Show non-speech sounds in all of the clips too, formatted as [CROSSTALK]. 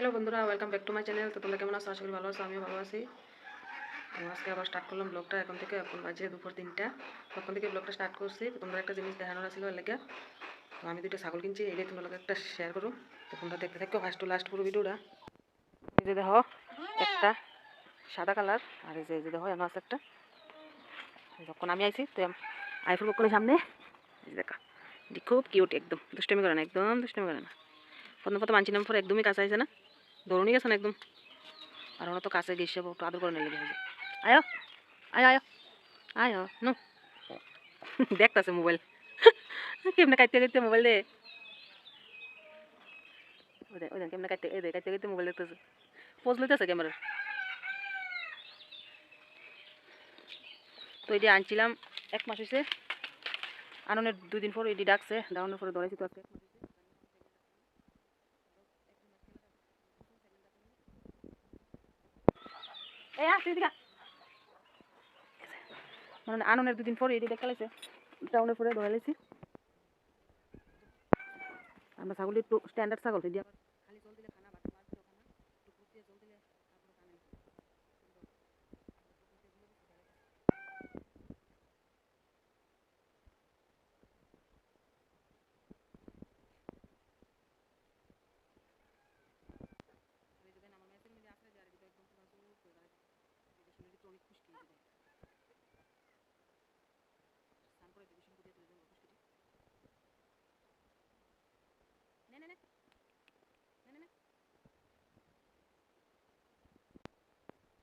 Hello বন্ধুরা welcome back to my channel তো তোমরা কেমন আছো? আশা করি ভালো আছো, আমিও ভালো আছি। তো আজকে আবার স্টার্ট করলাম ব্লগটা এখন থেকে এখন বাজে দুপুর তিনটা। তখন থেকে ব্লগটা স্টার্ট করছি। তো তোমরা একটা জিনিস দেখানোর ছিল লেগে। তো আমি দুটো ছাগল কিনছি এটাই তোমরা একটা শেয়ার করো। তো তোমরা দেখতে থাকো ফার্স্ট টু লাস্ট পুরো ভিডিওটা। এই যে দেখো, একটা সাদা কালার আর এই যে এই যে দেখো, এমন আছে একটা। যখন আমি আইছি, তো আইফোন বকলের সামনে। এই দেখা খুব কিউট একদম। দুষ্টমি করে না, একদম দুষ্টমি করে না। প্রথম প্রথম আনছিলাম পর একদমই কাছে আইছে না। দৌড়নি না একদম। আর ওরা তো কাছে গেছে একটু আদর করে নিয়ে গেছে আয়ো, আয় আয়, আয়ো নো। দেখতেছে মোবাইল। [LAUGHS] কেমনে কাটতে কাটতে মোবাইল দে। যে আনছিলাম, এক মাস হয়েছে আননের দুই দিন পর এটি ডাকছে, ডাউনের পরে ধরেছি তো এক মাস হইছে। এই আসি মানে আননের দুদিন পরে এটি দেখা লাগছে। টাউনের পরে ধরে লাইছি আমরা ছাগল একটু স্ট্যান্ডার্ড ছাগল সেটি আবার খালি জল দিলে খানা বাটা মাছ দিলেও খানা একটু পুষ দিয়ে জল দিলে তারপরে খানা নিতে আমার মেসের মধ্যে আসলে যার একদম পুরো জোর করে দাঁড়াইছে শুনে তো অনেক খুশকি হয়েছে স্নান করে ভীষণ বুঝে তুলে দেবো খুশকিটি নে নে নে নে নে নে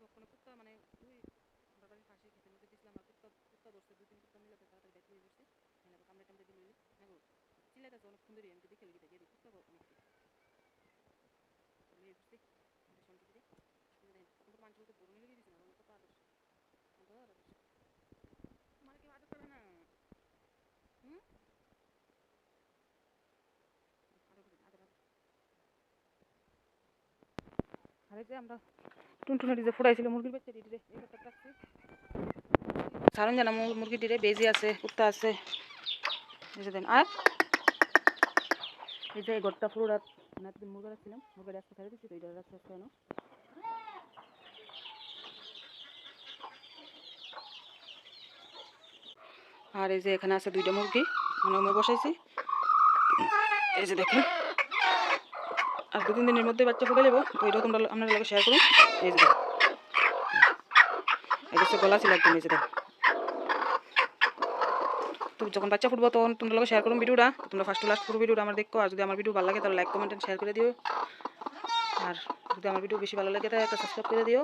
তখন কুত্তা মানে ওই আমরা বাড়ির পাশে খেতে মধ্যে দিয়েছিলাম আর কুত্তা কুত্তা ধরছে দুই তিন কুত্তা মিলে তো তাড়াতাড়ি ব্যাগ নিয়ে বসছে এলাকা কামড়ে টামড়ে দিল হ্যাঁ গো তো দেখে লেগে দেখি কুত্তা অনেক নিয়ে বসছি ভীষণ কিছু তখন মানুষ বলতে বড় নিয়ে দিয়েছি না অনেক কত আদর্শ আদর আদর্শ আমার কেউ আদর করে না হুম আদর করে আদর আদর আর যে আমরা টুনটুনের যে ফুটাইছিল মুরগির বাচ্চা দিদি এই রাখছি সারণ জানা মুরগিটি বেজি আছে কুত্তা আছে দেন আর এই যে ঘরটা পুরো রাত রাত মুরগা রাখছিলাম, মুরগা রাস্তা ছেড়ে দিচ্ছি তো এটা রাস্তা কেন আর এই যে এখানে আছে দুইটা মুরগি মানে আমি বসাইছি এই যে দেখেন আর দু তিন দিনের মধ্যে বাচ্চা ফুটে যাব, তো এটাও তোমরা আপনার শেয়ার করুন এই যে। এটা গলা ছিল একদম, এই যে দেখো। তো যখন বাচ্চা ফুটবো, তখন তোমরা লোক শেয়ার করুন ভিডিওটা। তোমরা ফার্স্ট লাস্ট পুরো ভিডিওটা আমার দেখো, আর যদি আমার ভিডিও ভালো লাগে, তাহলে লাইক কমেন্ট শেয়ার করে দিও। আর যদি আমার ভিডিও বেশি ভালো লাগে, তাহলে একটা সাবস্ক্রাইব করে দিও।